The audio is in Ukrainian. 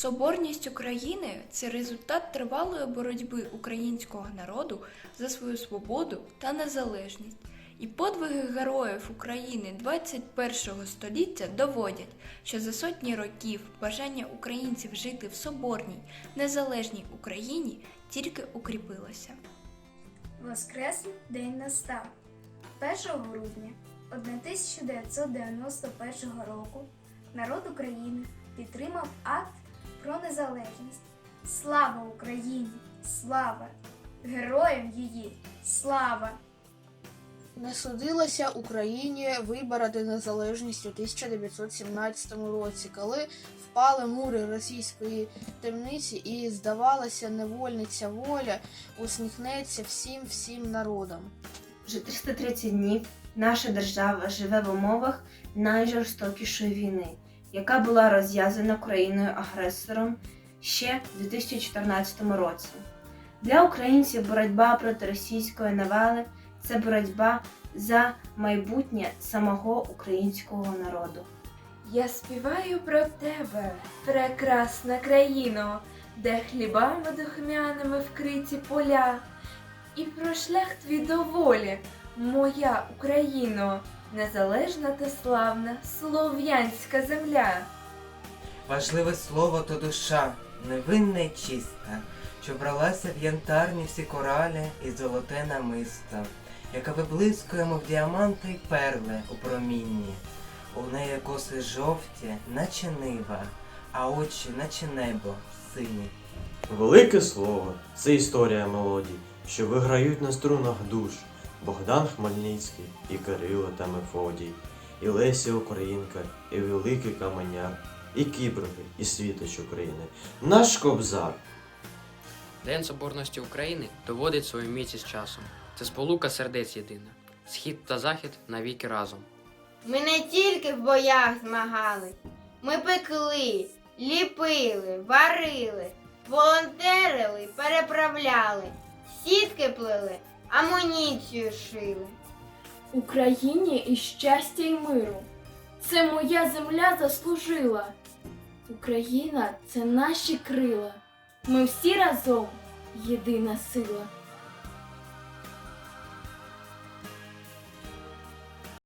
Соборність України це результат тривалої боротьби українського народу за свою свободу та незалежність. І подвиги героїв України 21 століття доводять, що за сотні років бажання українців жити в соборній, незалежній Україні тільки укріпилося. Воскреслий день настав 1 грудня 1991 року народ України підтримав акт про незалежність. Слава Україні! Слава! Героям її! Слава! Не судилося Україні вибороти незалежність у 1917 році, коли впали мури російської темниці і, здавалося, невольниця воля усміхнеться всім всім народам. Вже 330 днів наша держава живе в умовах найжорстокішої війни, яка була розв'язана країною-агресором ще в 2014 році. Для українців боротьба проти російської навали це боротьба за майбутнє самого українського народу. Я співаю про тебе, прекрасна країно, де хлібами духмяними вкриті поля, і про шлях твій до волі, моя Україно, незалежна та славна слов'янська земля. Важливе слово то душа, невинна й чиста, що бралася в янтарні всі коралі і золоте намисто, яка виблискує, мов діаманти й перли у промінні. У неї коси жовті, наче нива, а очі, наче небо, сині. Велике слово це історія мелодій, що виграють на струнах душ Богдан Хмельницький і Кирило та Мефодій, і Леся Українка, і Великий Каменяр, і Кіборги, і Світоч України, наш Кобзар. День Соборності України доводить свою міць із часом. Це сполука сердець єдина. Схід та захід навіки разом. Ми не тільки в боях змагали, ми пекли, ліпили, варили, волонтерили, переправляли, сітки плели, амуніцію шили. Україні і щастя й миру. Це моя земля заслужила. Україна це наші крила. Ми всі разом єдина сила.